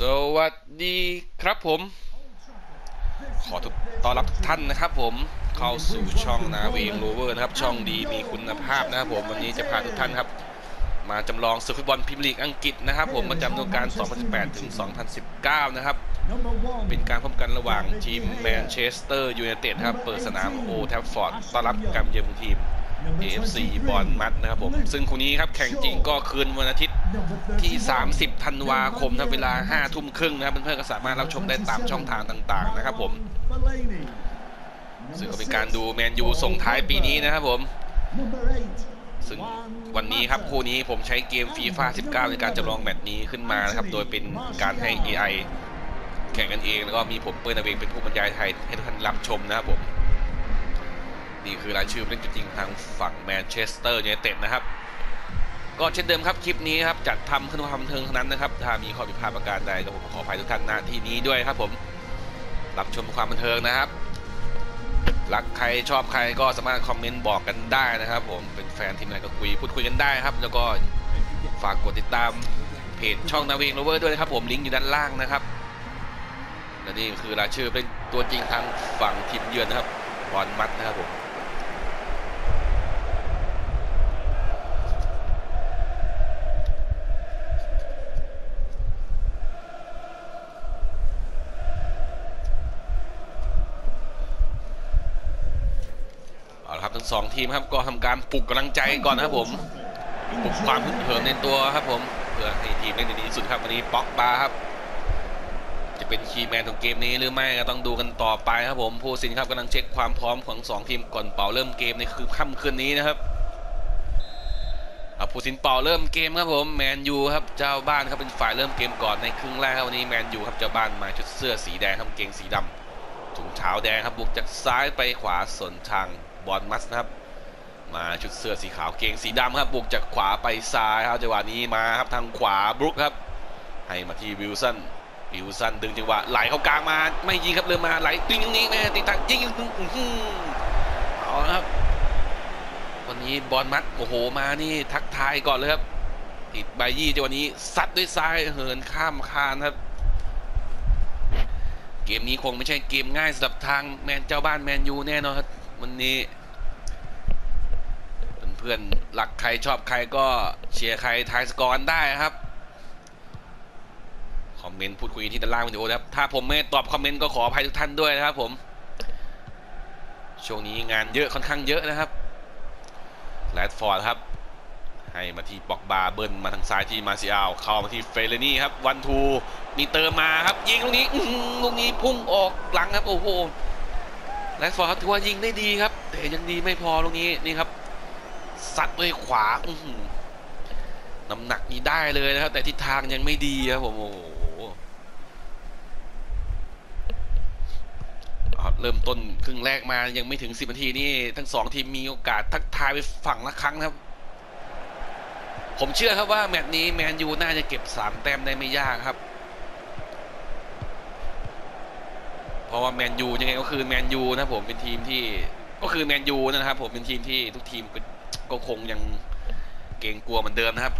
สวัสดีครับผม ขอทุกต้อนรับทุกท่านนะครับผมเข้าสู่ช่องนาวีโรเวอร์นะครับ ช่องดีมีคุณภาพนะครับผมวันนี้จะพาทุกท่านครับ มาจำลองศึกฟุตบอลพรีเมียร์ลีกอังกฤษนะครับ ผมประจำฤดูกาล 2018 ถึง 2019 นะครับ เป็นการพบกันระหว่างทีมแมนเชสเตอร์ยูไนเต็ดครับ เปิดสนามโอแทฟฟอร์ดต้อนรับการเยือนของทีม AFC บอลมัดนะครับผม ซึ่งคู่นี้ครับแข่งจริงก็คืนวันอาทิตย์ ที่ 30 ธันวาคมนะเวลา 5 ทุ่มครึ่งนะครับเพื่อนๆก็สามารถรับชมได้ตามช่องทางต่างๆนะครับผมซึ่งก็เป็นการดูแมนยูส่งท้ายปีนี้นะครับผม ซึ่งวันนี้ครับคู่นี้ผมใช้เกมฟีฟ่า19 ในการจำลองแมตช์นี้ขึ้นมานะครับ โดยเป็นการให้ AI แข่งกันเอง แล้วก็มีผมเปิ้ลนาเวงเป็นผู้บรรยายไทยให้ทุกท่านรับชมนะครับผม นี่คือรายชื่อเล่นจริงทางฝั่งแมนเชสเตอร์ยูไนเต็ดนะครับ ก็เช่นเดิมครับคลิปนี้ครับจัดทำขึ้นความบันเทิงเท่านั้นนะครับ ถ้ามีข้อผิดพลาดประการใดก็ผมขออภัยทุกท่านณที่นี้ด้วยครับผมรับชมความบันเทิงนะครับรักใครชอบใครก็สามารถคอมเมนต์บอกกันได้นะครับ ผมเป็นแฟนทีมไหนก็คุยพูดคุยกันได้ครับ แล้วก็ฝากกดติดตามเพจช่องนาวีโรเวอร์ด้วยนะครับ ผมลิงก์อยู่ด้านล่างนะครับและนี่คือรายชื่อเป็นตัวจริงทางฝั่งทีมเยือนนะครับบอลมัดนะครับผม เอาละครับ ทีมครับก็ทำการปลุกกำลังใจก่อนนะครับผมปลุกความฮึกเหิมในตัวครับผมเพื่อให้ทีมเล่นได้ดีที่สุดครับวันนี้ป๊อกบาครับ จะเป็นคีย์แมนของเกมนี้หรือไม่ก็ต้องดูกันต่อไปครับผมผู้สินครับกำลังเช็คความพร้อมของสองทีมก่อนเป่าเริ่มเกมในคืนค่ำคืนนี้นะครับผู้สินเป่าเริ่มเกมครับผมแมนยูครับเจ้าบ้านครับเป็นฝ่ายเริ่มเกมก่อนในครึ่งแรกครับวันนี้แมนยูครับเจ้าบ้านมาชุดเสื้อสีแดงครับกางเกงสีดำถุงเท้าแดงครับบุกจากซ้ายไปขวาสนทางบอลมัสนะครับ มาชุดเสื้อสีขาวเกงสีดำครับบุกจากขวาไปซ้ายครับจังหวะนี้มาครับทางขวาบรุกครับ ให้มาที่วิลสันวิลสันดึงจังหวะไหลเข้ากลางมา ไม่ยิงครับเริ่มมาไหลยิงตรงนี้แม่ติดทางยิงเอาละครับ วันนี้บอลมัดโอ้โหมานี่ทักทายก่อนเลยครับ ติดใบยี่จังหวะนี้ซัดด้วยซ้ายเหินข้ามคานครับเกมนี้คงไม่ใช่เกมง่ายสำหรับทางแมนเจ้าบ้านแมนยูแน่นอนครับวันนี้ พื่อนรักใครชอบใครก็เชียร์ใครทายสกอร์ได้ครับ คอมเมนต์พูดคุยที่ด้านล่างวิดีโอนะครับ ถ้าผมไม่ตอบคอมเมนต์ก็ขออภัยทุกท่านด้วยนะครับผมช่วงนี้งานเยอะค่อนข้างเยอะนะครับแรดฟอร์ดครับ ให้มาที่ปอกบาเบิ้ลมาทางซ้ายที่มาซิอาลเข้ามาที่เฟเรนี่ครับวันทูมีเติมมาครับ ยิงลูกนี้ลูกนี้พุ่งออกหลังครับ โอ้โหแรดฟอร์ดครับถือว่ายิงได้ดีครับ แต่ยังดีไม่พอลูกนี้นี่ครับ ซัดด้วยขวาอื้น้ำหนักนี้ได้เลยนะครับ แต่ทิศทางยังไม่ดีครับผมโอ้โหเริ่มต้นครึ่งแรกมายังไม่ถึง10นาทีนี่ทั้งสองทีมมีโอกาสทักทายไปฝั่งละครั้งนะครับ ผมเชื่อครับว่าแมตช์นี้แมนยูน่าจะเก็บ3แต้มได้ไม่ยากครับ เพราะว่าแมนยูยังไงก็คือแมนยูนะผมเป็นทีมที่ก็คือแมนยูนะครับผมเป็นทีมที่ทุกทีม ก็คงยังเกรงกลัวเหมือนเดิมนะครับ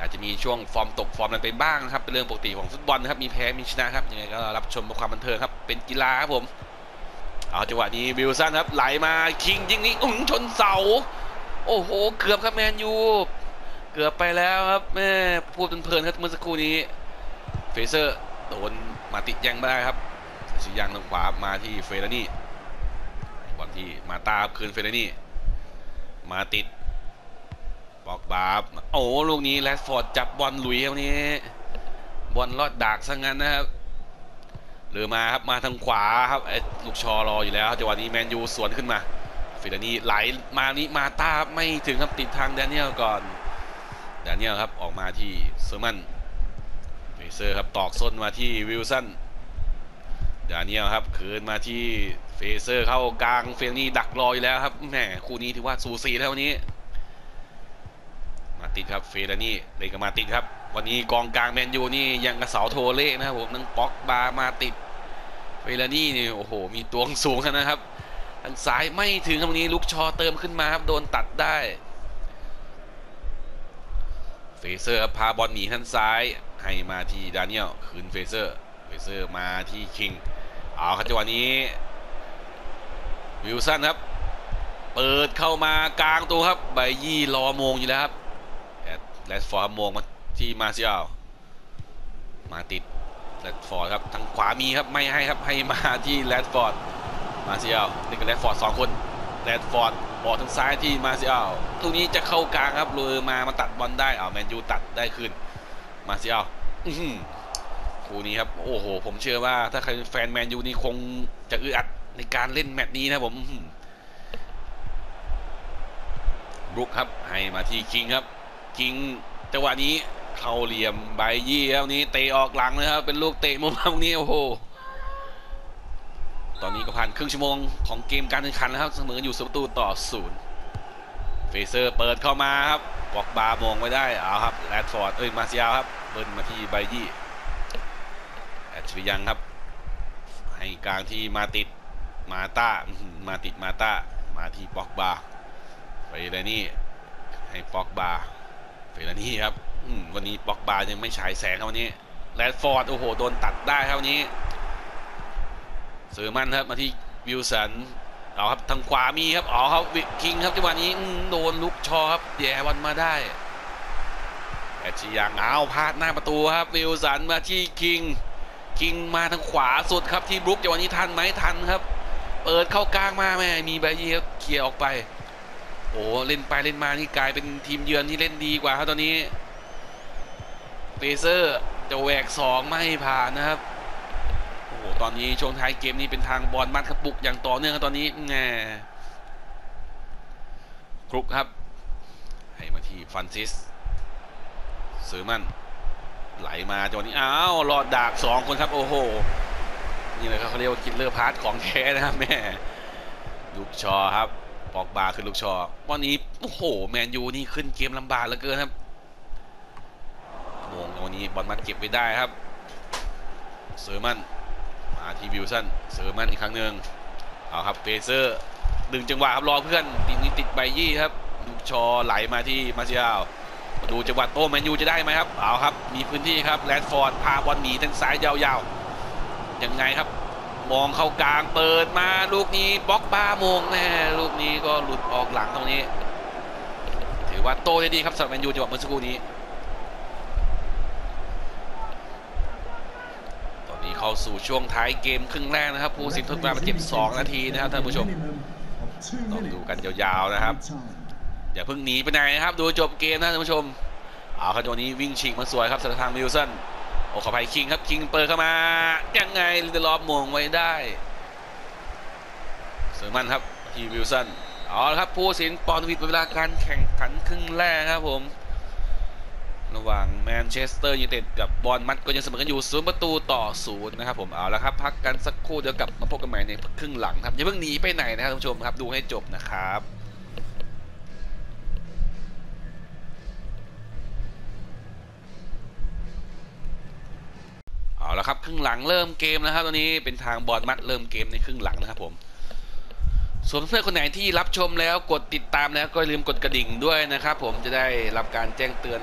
อาจจะมีช่วงฟอร์มตกฟอร์มอะไรไปบ้างครับเป็นเรื่องปกติของฟุตบอลนะครับมีแพ้มีชนะครับยังไงก็รับชมกับความบันเทิงครับเป็นกีฬาครับผมเอาจังหวะนี้วิลสันครับไหลมาคิงยิงนี้อุ้งชนเสา โอ้โหเกือบครับแมนยูเกือบไปแล้วครับแม่พูดเพลินครับเมื่อสักครู่นี้เฟเซอร์โดนมาติย่งไม่ได้ครับสียางทางขวามาที่เฟรนี่บอลที่มาตาคืนเฟรนี่ มาติดบอกบาบโอ้ลูกนี้แรดฟอร์ดจับบอลหลุยครับนี้บอลลอดดากซะงั้นนะครับหรือมาครับมาทางขวาครับไอ้ลูกชอรออยู่แล้วจังหวะนี้แมนยูสวนขึ้นมาฟิลานี่ไหลมานี่มาตาไม่ถึงครับติดทางแดเนียลก่อนแดเนียลครับออกมาที่เซอร์มันเฟเซอร์ครับตอกส้นมาที่วิลสันแดเนียลครับคืนมาที่เฟเซอร์เข้ากลางเฟลนี่ดักรออยู่แล้วครับแหมคู่นี้ถือว่าสูสีแล้ววันนี้ มาติดครับเฟลนี่เล่นกับมาติดครับ วันนี้กองกลางแมนยูนี่ยังกระเสาโทเล่นะครับผมทั้งป๊อกบามาติดเฟลนี่นี่โอ้โห มีตัวสูงนนะครับทางซ้ายไม่ถึงตรงนี้ลูกชอเติมขึ้นมาครับโดนตัดได้เฟเซอร์พาบอลหนีทางซ้ายให้มาที่ดานิเอลคืนเฟเซอร์เฟเซอร์มาที่คิงเอาครับจังหวะนี้ วิลสันครับ เปิดเข้ามากลางตัวครับใบยี่รอมงอยู่แล้วครับแรดฟอร์ดมงมาที่มาเซียลมาติดแรดฟอร์ดครับทางขวามีครับไม่ให้ครับให้มาที่แรดฟอร์ดมาเซียลนี่ก็แรดฟอร์ดสองคนแรดฟอร์ดบอลทางซ้ายที่มาเซียลตรงนี้จะเข้ากลางครับเลยมามาตัดบอลได้เอาแมนยูตัดได้คืนมาเซียลอื้อหือคู่นี้ครับ โอ้โห ผมเชื่อว่าถ้าใครแฟนแมนยูนี่คงจะอึดอัด ในการเล่นแมตช์นี้นะผมบรุกครับ ให้มาที่คิงครับคิงจังหวะนี้เข้าเหลี่ยมใบยี่แล้วนี้เตะออกหลังนะครับ เป็นลูกเตะมุมตรงนี้โอ้โหตอนนี้ก็ผ่านครึ่งชั่วโมงของเกมการแข่งขันแล้วครับเสมออยู่ศูนย์ประตูต่อศูนย์เฟเซอร์เปิดเข้ามาครับบอกบาร์มองไว้ได้เอาครับแรดฟอร์ดเอ้ยมาเซียครับเบิ้ลมาที่ใบยี่แอดชริยังครับ ให้กลางที่มาติด มาต้ามาติดมาต้ามาที่บอกบาเฟรนี่ให้ป็อกบาเฟรนี่ครับวันนี้ป็อกบายังไม่ฉายแสงครับวันนี้แรดฟอร์ดโอ้โหโดนตัดได้ครับวันนี้เซอร์มันครับมาที่วิลสันเอาครับทางขวามีครับอ๋อครับวิคิงครับจังหวะนี้โดนลุกชอครับแย่วันมาได้แอชิยังเอาพลาดหน้าประตูครับวิลสันมาที่คิงคิงมาทางขวาสุดครับที่บรุกจังหวะนี้ทันไหมทันครับ เปิดเข้ากลางมาแม่มีใบเยียเคลียร์ออกไป โอ้เล่นไปเล่นมานี่กลายเป็นทีมเยือนที่เล่นดีกว่าครับตอนนี้เฟเซอร์จะแหวกสองไม่ผ่านนะครับโอ้โหตอนนี้ช่วงท้ายเกมนี้เป็นทางบอลมัดกระปุกอย่างต่อเนื่องครับตอนนี้แง่ครุกครับ ให้มาที่ฟันซิสซอร์มันไหลมาจังหวะนี้อ้าวรอดดากสองคนครับ โอ้โห นี่เลยครับเขาเรียกว่าคิดเลอร์พาร์ทของแท้นะครับแม่ลูกชอครับปอกบาคือลูกชอวันนี้โอ้โหแมนยูนี่ขึ้นเกมลำบากเหลือเกินครับมงวันนี้บอลมันเก็บไว้ได้ครับ เซอร์มันมาที่วิลสันเซอร์มันอีกครั้งหนึ่งเอาครับเฟเซอร์ดึงจังหวะครับรอเพื่อนติดนี้ติดใบยี่ครับลูกชอไหลมาที่มาเซียลมาดูจังหวะโต้แมนยูจะได้ไหมครับเอาครับมีพื้นที่ครับแรดฟอร์ดพาบอลหนีทางซ้ายยาวๆ ยังไงครับ มองเข้ากลางเปิดมาลูกนี้บล็อกบ้ามงแน่ลูกนี้ก็หลุดออกหลังตรงนี้ ถือว่าโตได้ดีครับสำหรับแมนยูจังหวะเมื่อสักครู่นี้ตอนนี้เข้าสู่ช่วงท้ายเกมครึ่งแรกนะครับผู้สินทดมาเจ็บ2นาทีนะครับท่านผู้ชมต้องดูกันยาวๆนะครับอย่าเพิ่งหนีไปไหนนะครับ ดูจบเกมนะท่านผู้ชมเอาครับจัวนี้วิ่งฉีกมาสวยครับสำหรับทางมิลสัน โอ้ขออภัยคิงครับคิงเปิดเข้ามา ยังไงลิเดลอฟมงไว้ได้เซอร์มันครับทีวิลสันเอาละครับผู้สินปอนวิดเวลาการแข่งขันครึ่งแรกครับผม ระหว่างแมนเชสเตอร์ยูไนเต็ดกับบอลมัดก็ยังเสมอกันอยู่ศูนย์ประตูต่อศูนย์นะครับผมเอาละครับ พักกันสักครู่เดี๋ยวกลับมาพบกันใหม่ในครึ่งหลังครับอย่าเพิ่งหนีไปไหนนะครับท่านผู้ชมครับดูให้จบนะครับ เอา ละครับครึ่งหลังเริ่มเกมนะครับตอนนี้เป็นทางบอลมัดเริ่มเกมในครึ่งหลังนะครับผมส่วนเพื่อนคนไหนที่รับชมแล้วกดติดตามแล้วก็อย่าลืมกดกระดิ่งด้วยนะครับผมจะได้รับการแจ้งเตือน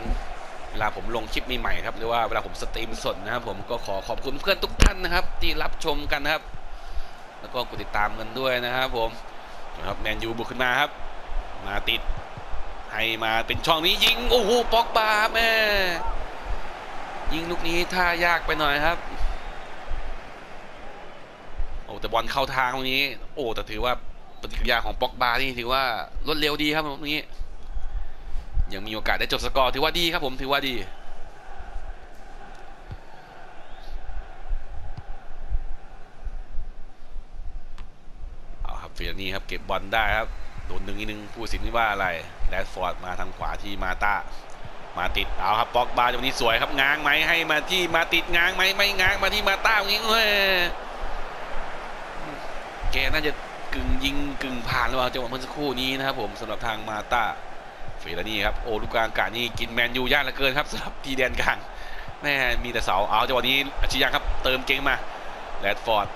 เวลาผมลงคลิปใหม่ๆครับหรือว่าเวลาผมสตรีมสดนะครับผมก็ขอขอบคุณเพื่อนทุกท่านนะครับ ที่รับชมกันนะครับ แล้วก็กดติดตามกันด้วยนะครับผมนะครับแมนยูบุกขึ้นมาครับ มาติดให้มาเป็นช่องนี้ยิงโอ้โหปอกบาแม่ ยิงลูกนี้ท่ายากไปหน่อยครับ โอ้แต่บอลเข้าทางตรงนี้ โอ้แต่ถือว่าปฏิกิริยาของป็อกบานี่ถือว่ารวดเร็วดีครับตรงนี้ ยังมีโอกาสได้จบสกอร์ถือว่าดีครับผมถือว่าดีเอาครับฟียนี่ครับเก็บบอลได้ครับโดนหนึ่งอีกหนึ่งผู้สินนี่ว่าอะไรแรดฟอร์ดมาทางขวาที่มาต้า มาติดเอาครับป็อกบาจังหวะนี้สวยครับง้างไหมให้มาที่มาติดง้างไหมไม่ง้างมาที่มาต้าอย่างนี้เว้ยแกน่าจะกึ่งยิงกึ่งผ่านหรือเปล่าจังหวะเมื่อสักครู่นี้นะครับผมสำหรับทางมาต้าเฟรนี่ครับโอ้ลูกกลางกานี่กินแมนยูยากเหลือเกินครับสำหรับทีแดนกลางแม่มีแต่เสาเอาจังหวะนี้อาชิยังครับเติมเก่งมาแรดฟอร์ด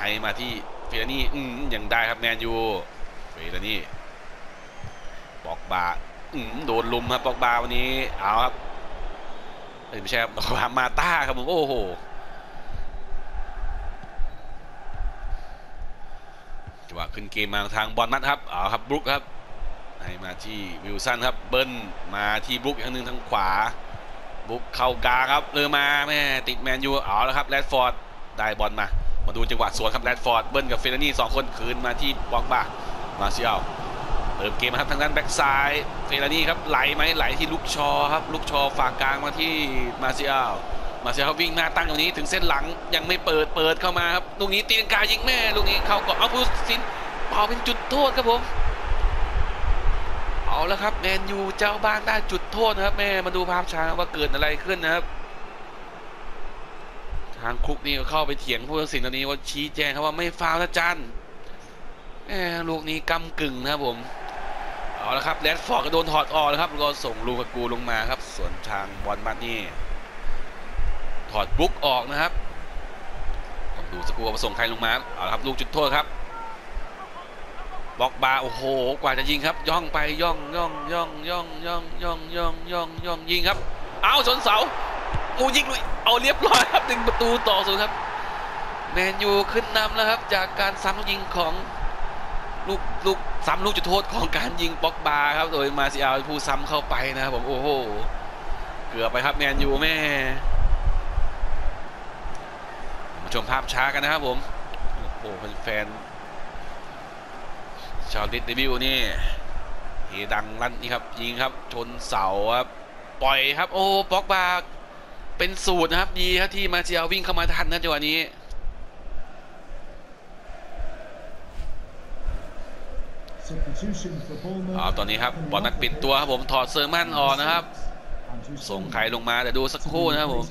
ให้มาที่เฟรนี่อืมยังได้ครับแมนยูเฟรนี่บอกบา โดนลุมครับปอกบาวันนี้เอาครับไม่ใช่ครับมาต้าครับผมโอ้โหจังหวะขึ้นเกมมาทางบอลมัดครับเอาครับบรุกครับให้มาที่วิลสันครับเบิ้ลมาที่บรุกอีกครั้งหนึ่งทางขวาบุกเข้ากลางครับเรือมาแม่ติดแมนยูเอาแล้วครับแรดฟอร์ดได้บอลมา มาดูจังหวะสวนครับแรดฟอร์ดเบิ้ลกับเฟรนี่สองคนคืนมาที่บอกบามาเซียล เติมเกมครับทางด้านแบ็กซ้ายเฟรนี่ครับไหลไหมไหลที่ลูกชอครับลูกชอฝากกลางมาที่มาเซียลมาเซียลวิ่งหน้าตั้งตรงนี้ถึงเส้นหลังยังไม่เปิดเปิดเข้ามาครับลูกนี้ตีลังกายิงแม่ลูกนี้เข้าก่อนเอาผู้สินเป่าเป็นจุดโทษครับผมเอาแล้วครับแมนยูเจ้าบ้านได้จุดโทษนะครับแม่มาดูภาพช้าว่าเกิดอะไรขึ้นนะครับ ทางคุกนี่ก็เข้าไปเถียงผู้ตัดสินตอนนี้ว่าชี้แจงครับว่าไม่ฟาวล์นะจันแหมลูกนี้กำกึ่งนะครับผม เอาละครับแรดฟอร์ดก็โดนถอดออกแล้วครับก็ส่งลูกากูลงมาครับส่วนทางบอลบัตนี่ถอดบุ๊กออกนะครับต้องดูสกูว่าส่งใครลงมาเอาละครับลูกจุดโทษครับบล็อกบาโอ้โหกว่าจะยิงครับ ย่องไปย่องย่องย่องย่องย่องย่องย่องย่องย่องยิงครับ เอาชนเสาอ้ยิงลุยเอาเรียบร้อยครับหนึ่งประตูต่อศูนย์ครับแมนยูขึ้นนำแล้วครับ จากการซ้ำยิงของลูกลูก ซ้ำลูกจุดโทษของการยิงบ็อกบาครับ โดยมาซิอาผู้ซ้ำเข้าไปนะครับผมโอ้โห เกือบไปครับแมนยูแม่มาชมภาพช้ากันนะครับผม โอ้โหแฟนชาวลิตเดบิวนี่เฮดังลั่นนี่ครับ ยิงครับ ชนเสาครับ ปล่อยครับ โอ้ป็อกบาเป็นสูตรนะครับ ดีครับที่มาเชียวิ่งเข้ามาทันนะจังหวะนี้ อ๋อตอนนี้ครับบอลนักปิดตัวครับผมถอดเซอร์มันออกนะครับ ส่งใครลงมาเดี๋ยวดูสักครู่นะครับผม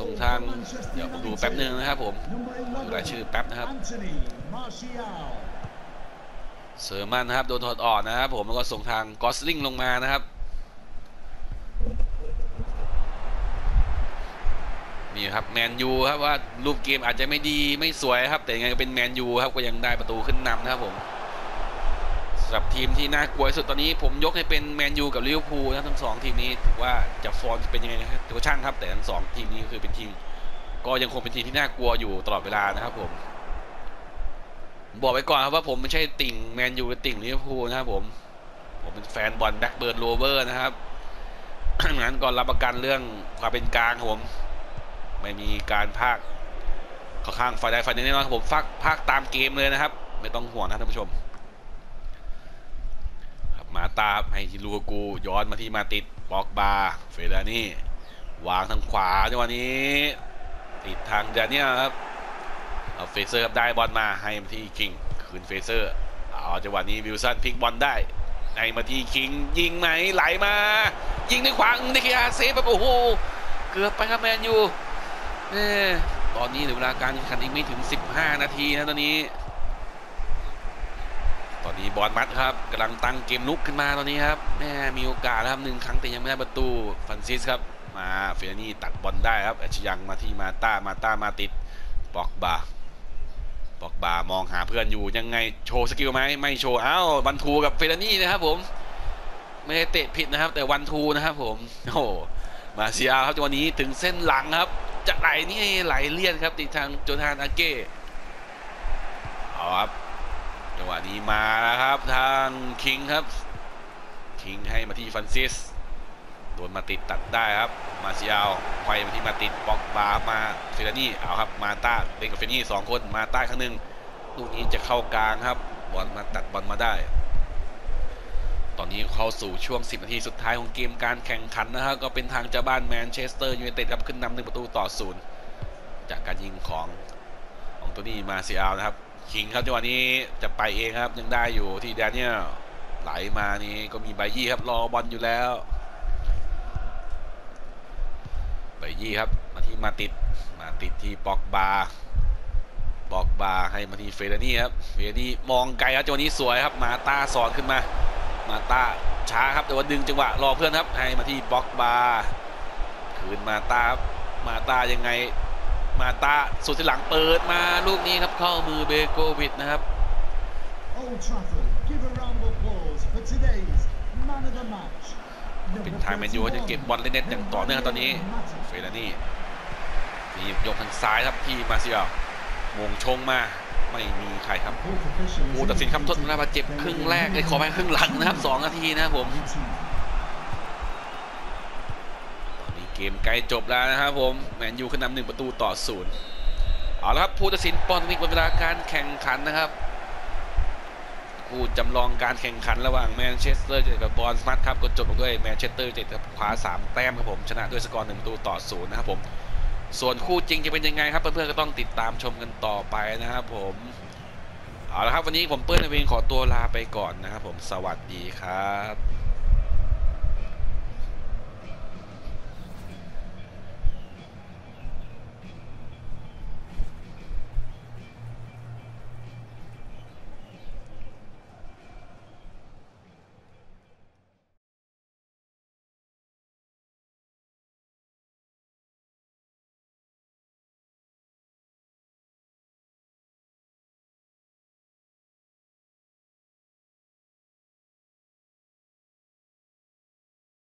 ส่งทางเดี๋ยวผมดูแป๊บนึงนะครับผมดูรายชื่อแป๊บนะครับเซอร์มันนะครับโดนถอดออกนะครับผมแล้วก็ส่งทางกอสลิงลงมานะครับ นี่ครับแมนยูครับว่ารูปเกมอาจจะไม่ดีไม่สวยครับ แต่ยังไงก็เป็นแมนยูครับก็ยังได้ประตูขึ้นนำนะครับผมสำหรับทีมที่น่ากลัวสุดตอนนี้ผมยกให้เป็นแมนยูกับลิเวอร์พูลนะทั้งสองทีมนี้ถือว่าจะฟอร์มจะเป็นยังไงนะครับถือว่าช่างครับแต่ทั้งสองทีมนี้คือเป็นทีม ก็ยังคงเป็นทีมที่น่ากลัวอยู่ตลอดเวลานะครับผม บอกไว้ก่อนครับว่าผมไม่ใช่ติ่งแมนยูติ่งลิเวอร์พูลนะครับผมผมเป็นแฟนบอลแบ็กเบิร์นโรเวอร์นะครับงั้นก่อนรับประกันเรื่องความเป็นกลางครับผม ไม่มีการพากข้าข้างฝ่ายใดฝ่ายหนึ่งแน่นอนครับผมฟักพากตามเกมเลยนะครับ ไม่ต้องห่วงนะท่านผู้ชมครับมาตาให้ลูกกูย้อนมาที่มาติดปอกบาเฟรดนี่ วางทางขวาจังหวะนี้ ติดทางเดนเนียครับเอาเฟเซอร์ครับได้บอลมาให้มาที่คิงคืนเฟเซอร์เอาจังหวะนี้วิลสันพลิกบอลได้ให้มาที่คิงยิงไหมไหลมา ยิงด้วยขวางในคีอาเซฟแบบโอ้โหเกือบไปครับแมนยู ตอนนี้เหลือเวลาการแข่งขันอีกไม่ถึง 15 นาทีนะตอนนี้ ตอนนี้บอลมัดครับกำลังตั้งเกมลุกขึ้นมาตอนนี้ครับแม่มีโอกาสแล้วครับหนึ่งครั้งแต่ยังไม่ได้ประตูฟันซิสครับ มาเฟรนี่ตัดบอลได้ครับอัชยังมาที่มาต้ามาต้ามาติดปอกบาปอกบามองหาเพื่อนอยู่ยังไงโชว์สกิลไหมไม่โชว์อ้าววันทูกับเฟรนี่นะครับผมไม่ได้เตะผิดนะครับ แต่วันทูนะครับผมโอ้มาเซียครับจังหวะนี้ถึงเส้นหลังครับ จะไหลนี่ไหลเลี่ยนครับติดทางโจทานอาเก้เอาครับจังหวะนี้มาแล้วครับทางคิงครับ คิงให้มาที่ฟันซิสโดนมาติดตัดได้ครับ มาเซียลไฟมาที่มาติดบ็อกบาร์มาเฟรนี่เอาครับมาต้าเล่นกับเฟรนี่สองคนมาต้าครั้งหนึ่งลูกนี้จะเข้ากลางครับบอลมาตัดบอลมาได้ อนนี้เข้าสู่ช่วง 10 นาทีสุดท้ายของเกมการแข่งขันนะครับก็เป็นทางเจ้าบ้านแมนเชสเตอร์ยูไนเต็ดครับขึ้นนำหนึ่งประตูต่อศูนย์จากการยิงของของตัวนี้มาเซียลนะครับคิงครับจังหวะนี้จะไปเองครับยังได้อยู่ที่แดเนียลไหลมานี่ก็มีไบยี่ครับรอบอลอยู่แล้วไบยี่ครับมาที่มาติดมาติดที่ปอกบาปอกบาให้มาที่เฟรนี่ครับเฟรนี่มองไกลครับจังหวะนี้สวยครับมาตาสอนขึ้นมา มาต้าช้าครับแต่ว่าดึงจังหวะรอเพื่อนครับให้มาที่บล็อกบาร์คืนมาต้าครับมาต้ายังไง มาต้าสุดที่หลังเปิดมาลูกนี้ครับเข้ามือเบโกวิดนะครับ Old Trafford, give a round of applause for today's เป็นทางแมนยูก็จะเก็บบอลเล่นๆอย่างต่อเนื่องครับตอนนี้เฟรนี่มียกทางซ้ายครับที่มาเซียลมงชงมา ไม่มีใครครับผู้ตัดสินคำทดระบาดเจ็บครึ่งแรกเลยขอไปครึ่งหลังนะครับสองนาทีนะครับผมตอนนี้เกมใกล้จบแล้วนะครับผมแมนยูขึ้นนำหนึ่งประตูต่อศูนย์เอาละครับผู้ตัดสินปอนวิกหมดเวลาการแข่งขันนะครับผู้จำลองการแข่งขันระหว่างแมนเชสเตอร์เจอกับบอลสมัตครับก็จบลงด้วยแมนเชสเตอร์เจอกับคว้าสามแต้มครับผมชนะด้วยสกอร์หนึ่งประตูต่อศูนย์นะครับผม ส่วนคู่จริงจะเป็นยังไงครับ เพื่อนๆก็ต้องติดตามชมกันต่อไปนะครับผมเอาละครับวันนี้ผมเปิ้ลนวินขอตัวลาไปก่อนนะครับผมสวัสดีครับ